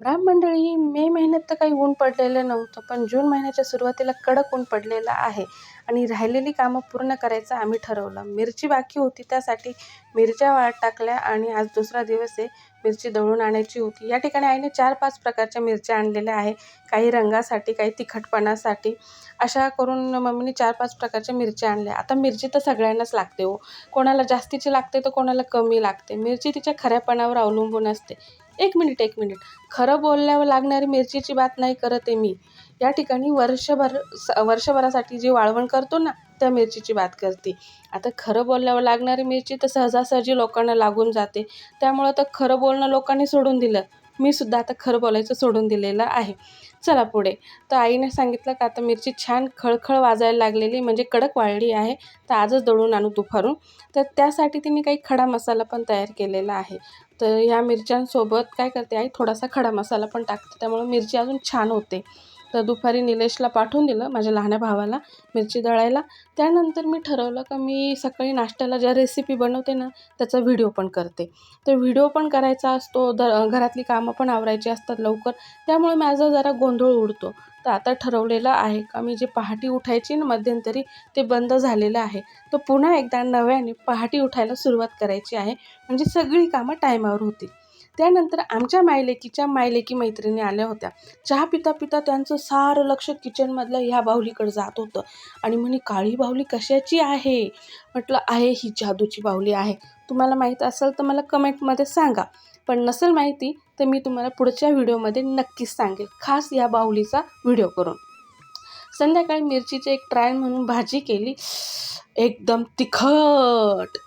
ब्राह्ममंडळी मे महिन्यात तर काही ऊन पडलेलं नव्हतं पण जून महिन्याच्या सुरुवातीला कडक ऊन पडलेलं आहे आणि राहिलेली कामं पूर्ण करायचं आम्ही ठरवलं. मिरची बाकी होती त्यासाठी मिरच्या वाळत टाकल्या आणि आज दुसरा दिवस आहे. मिरची दळून आणायची होती. या ठिकाणी आईने चार पाच प्रकारच्या मिरच्या आणलेल्या आहे काही रंगासाठी काही तिखटपणासाठी. अशा करून मम्मीने चार पाच प्रकारच्या मिरच्या आणल्या. आता मिरची तर सगळ्यांनाच लागते हो. कोणाला जास्तीची लागते तर कोणाला कमी लागते. मिरची तिच्या खऱ्यापणावर अवलंबून असते. एक मिनिट एक मिनिट. खरं बोलल्यावर लागणारी मिरचीची बात नाही करत आहे मी. या ठिकाणी वर्षभर स वर्षभरासाठी जी वाळवण करतो ना त्या मिरचीची बात करते. आता खरं बोलल्यावर लागणारी मिरची तर सहजासहजी लोकांना लागून जाते. त्यामुळं तर खरं बोलणं लोकांनी सोडून दिलं. मी सुद्धा आता खरं बोलायचं सोडून दिलेलं आहे. चला पुढे. तर आईने सांगितलं का आता मिरची छान खळखळ वाजायला लागलेली म्हणजे कडक वाळली आहे. तर आजच दळून आणू दुपारून तर त्यासाठी तिने काही खडा मसाला पण तयार केलेला आहे. तर ह्या मिरच्यांसोबत काय करते आई थोडासा खडा मसाला पण टाकते. त्यामुळे मिरची अजून छान होते. तर दुपारी निलेशला पाठवून दिलं माझ्या लहान्या भावाला मिरची दळायला. त्यानंतर मी ठरवलं का मी सकाळी नाश्त्याला ज्या रेसिपी बनवते ना त्याचा व्हिडिओ पण करते. तर व्हिडिओ पण करायचा असतो दर घरातली कामं पण आवरायची असतात लवकर. त्यामुळे माझा जरा गोंधळ उडतो. तर आता ठरवलेलं आहे का मी जे पहाटे उठायची ना मध्यंतरी ते बंद झालेलं आहे. तर पुन्हा एकदा नव्याने पहाटे उठायला सुरुवात करायची आहे. म्हणजे सगळी कामं टायमावर होतील. त्यानंतर आमच्या मायलेकीच्या मायलेकी मैत्रिणी आल्या होत्या. चहा पिता पिता त्यांचं सारं लक्ष किचनमधल्या ह्या बाहुलीकडे जात होतं. आणि म्हणे काळी बाहुली कशाची आहे? म्हटलं आहे ही जादूची बाहुली आहे. तुम्हाला माहीत असेल तर मला कमेंटमध्ये सांगा. पण नसेल माहिती तर मी तुम्हाला पुढच्या व्हिडिओमध्ये नक्कीच सांगेल. खास या बाहुलीचा व्हिडिओ करून. संध्याकाळी मिरचीची एक ट्रायल म्हणून भाजी केली. एकदम तिखट.